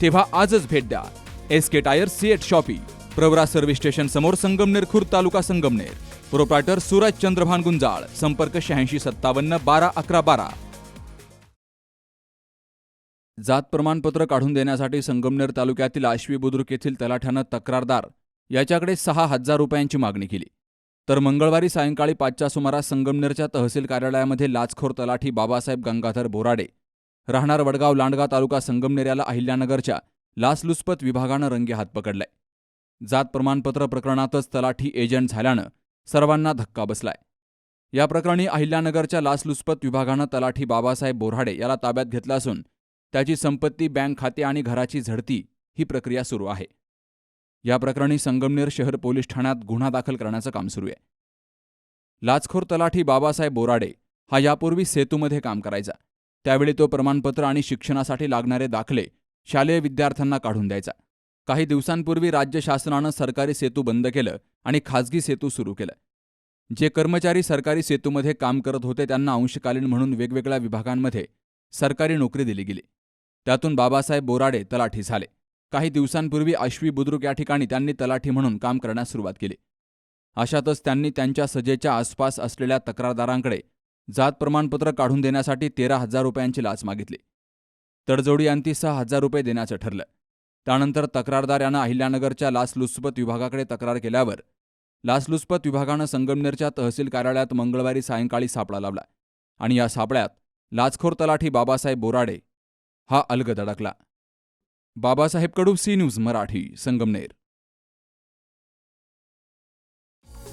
तेव्हा आजच भेट द्या. S K tyre CEAT shoppe Pravara service station समोर संगमनेर खुर्द तालुका संगमनेर. प्रोप्रायटर सूरज चंद्रभान गुंजाळ संपर्क शहाऐंशी सत्तावन्न बारा अकरा बारा. जात प्रमाणपत्र काढून देण्यासाठी संगमनेर तालुक्यातील आश्वी बुद्रुक येथील तलाठ्यानं तक्रारदार याच्याकडे सहा हजार रुपयांची मागणी केली. तर मंगळवारी सायंकाळी पाचच्या सुमारास संगमनेरच्या तहसील कार्यालयामध्ये लाचखोर तलाठी बाबासाहेब गंगाधर बोराडे राहणार वडगाव लांडगा तालुका संगमनेर याला अहिल्यानगरच्या लाचलुचपत विभागानं रंगे हात पकडलाय. जात प्रमाणपत्र प्रकरणातच तलाठी एजंट झाल्यानं सर्वांना धक्का बसलाय. या प्रकरणी अहिल्यानगरच्या लाचलुचपत विभागानं तलाठी बाबासाहेब बोराडे याला ताब्यात घेतलं असून त्याची संपत्ती बँक खाते आणि घराची झडती ही प्रक्रिया सुरू आहे. या प्रकरणी संगमनेर शहर पोलीस ठाण्यात गुन्हा दाखल करण्याचं काम सुरू आहे. लाचखोर तलाठी बाबासाहेब बोराडे हा यापूर्वी सेतूमध्ये काम करायचा. त्यावेळी तो प्रमाणपत्र आणि शिक्षणासाठी लागणारे दाखले शालेय विद्यार्थ्यांना काढून द्यायचा. काही दिवसांपूर्वी राज्य शासनानं सरकारी सेतू बंद केलं आणि खाजगी सेतू सुरू केलं. जे कर्मचारी सरकारी सेतूमध्ये काम करत होते त्यांना अंशकालीन म्हणून वेगवेगळ्या विभागांमध्ये सरकारी नोकरी दिली गेली. त्यातून बाबासाहेब बोराडे तलाठी झाले. काही दिवसांपूर्वी आश्वी बुद्रुक या ठिकाणी त्यांनी तलाठी म्हणून काम करण्यास सुरुवात केली. अशातच त्यांनी त्यांच्या सजेच्या आसपास असलेल्या तक्रारदारांकडे जात प्रमाणपत्र काढून देण्यासाठी तेरा हजार रुपयांची लाच मागितली. तडजोडी अंती सहा हजार रुपये देण्याचं ठरलं. त्यानंतर तक्रारदार यानं अहिल्यानगरच्या लाचलुचपत विभागाकडे तक्रार केल्यावर लाचलुचपत विभागानं संगमनेरच्या तहसील कार्यालयात मंगळवारी सायंकाळी सापळा लावला आणि या सापळ्यात लाचखोर तलाठी बाबासाहेब बोराडे हा अलगद अडकला. Babasaheb Kadu C news Marathi Sangamner.